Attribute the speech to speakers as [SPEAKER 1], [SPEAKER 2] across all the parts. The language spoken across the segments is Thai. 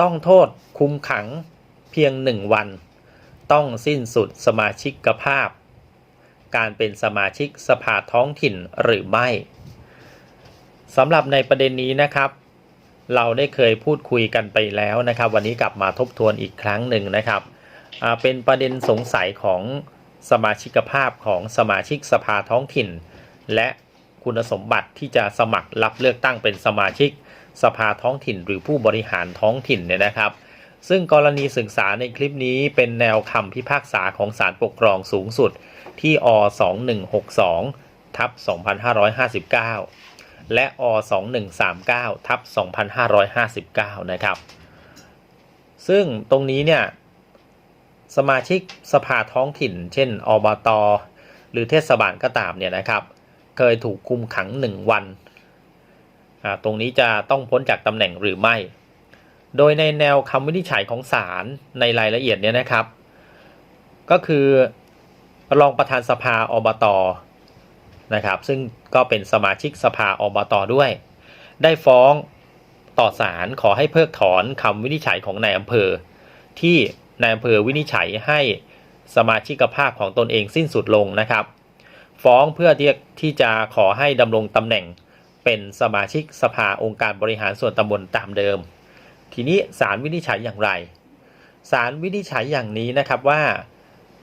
[SPEAKER 1] ต้องโทษคุมขังเพียงหนึ่งวัน ต้องสิ้นสุดสมาชิกภาพ การเป็นสมาชิกสภาท้องถิ่นหรือไม่สำหรับในประเด็นนี้นะครับ เราได้เคยพูดคุยกันไปแล้วนะครับ วันนี้กลับมาทบทวนอีกครั้งหนึ่งนะครับเป็นประเด็นสงสัยของสมาชิกภาพของสมาชิกสภาท้องถิ่น และคุณสมบัติที่จะสมัครรับเลือกตั้งเป็นสมาชิกสภาท้องถิ่นหรือผู้บริหารท้องถิ่นเนี่ยนะครับ ซึ่งกรณีศึกษาในคลิปนี้เป็นแนวคำพิพากษาของศาลปกครองสูงสุดที่อ2162ทับ2559 และอ2139ทับ2559 นะครับ ซึ่งตรงนี้เนี่ยสมาชิกสภาท้องถิ่น เช่น อบต หรือเทศบาลก็ตามเนี่ยนะครับ เคยถูกคุมขัง 1 วัน ตรงนี้จะต้องพ้นจากตำแหน่งหรือไม่ โดยในแนวคำวินิจฉัยของศาลในรายละเอียดเนี่ยนะครับ ก็คือรองประธานสภาอบตนะครับ ซึ่งก็เป็นสมาชิกสภาอบตด้วย ได้ฟ้องต่อศาลขอให้เพิกถอนคำวินิจฉัยของนายอำเภอ ที่นายอำเภอวินิจฉัยให้สมาชิกภาพของตนเองสิ้นสุดลงนะครับ ฟ้องเพื่อที่ที่จะขอให้ดำรงตำแหน่ง เป็นสมาชิกสภาองค์การบริหารส่วนตำบลตามเดิม ทีนี้ศาลวินิจฉัยอย่างไรศาลวินิจฉัยอย่างนี้นะครับว่า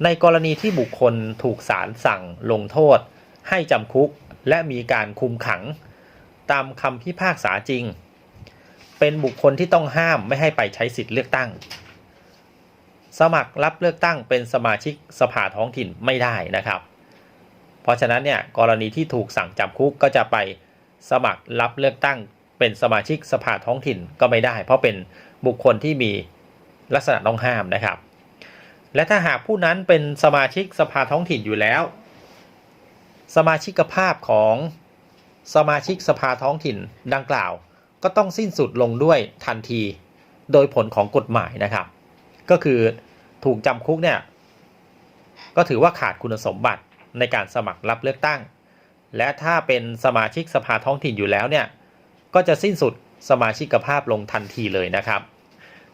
[SPEAKER 1] ในกรณีที่บุคคลถูกศาลสั่งลงโทษ ให้จำคุกและมีการคุมขัง ตามคำพิพากษาจริง เป็นบุคคลที่ต้องห้ามไม่ให้ไปใช้สิทธิ์เลือกตั้ง สมัครรับเลือกตั้งเป็นสมาชิกสภาท้องถิ่นไม่ได้นะครับ เพราะฉะนั้นเนี่ยกรณีที่ถูกสั่งจำคุกก็จะไป สมัครรับเลือกตั้ง เป็นสมาชิกสภาท้องถิ่นก็ไม่ได้ เพราะเป็นบุคคลที่มีลักษณะต้องห้ามนะครับ และถ้าหากผู้นั้นเป็นสมาชิกสภาท้องถิ่นอยู่แล้ว สมาชิกภาพของสมาชิกสภาท้องถิ่นดังกล่าว ก็ต้องสิ้นสุดลงด้วยทันที โดยผลของกฎหมายนะครับ ก็คือถูกจำคุกเนี่ยก็ถือว่าขาดคุณสมบัติในการสมัครรับเลือกตั้ง และถ้าเป็นสมาชิกสภาท้องถิ่นอยู่แล้วเนี่ยก็จะสิ้นสุดสมาชิกภาพลงทันทีเลยนะครับ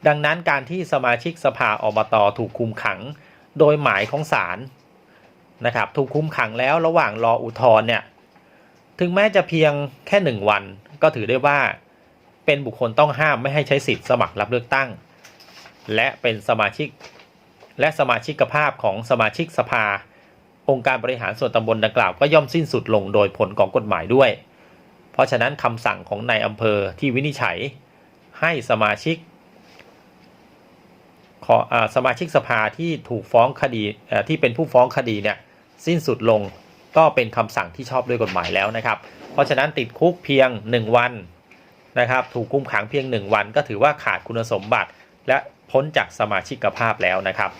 [SPEAKER 1] ดังนั้นการที่สมาชิกสภาอบตถูกคุมขังโดยหมายของศาลนะครับถูกคุมขังแล้วระหว่างรออุทธรณ์เนี่ยถึงแม้จะเพียงแค่หนึ่งวัน ก็ถือได้ว่าเป็นบุคคลต้องห้ามไม่ให้ใช้สิทธิ์สมัครรับเลือกตั้ง และเป็นสมาชิกและสมาชิกภาพของสมาชิกสภา องค์การบริหารส่วนตำบลดังกล่าวก็ย่อมสิ้นสุดลงโดยผลของกฎหมายด้วย เพราะฉะนั้นคำสั่งของนายอำเภอที่วินิจฉัยให้สมาชิกขออสมาชิกสภาที่ถูกฟ้องคดีที่เป็นผู้ฟ้องคดีเนี่ยสิ้นสุดลงก็เป็นคำสั่งที่ชอบด้วยกฎหมายแล้วนะครับ เพราะฉะนั้นติดคุกเพียง 1 วันนะครับถูกคุมขังเพียง 1 วัน ก็ถือว่าขาดคุณสมบัติ และพ้นจากสมาชิกภาพแล้วนะครับ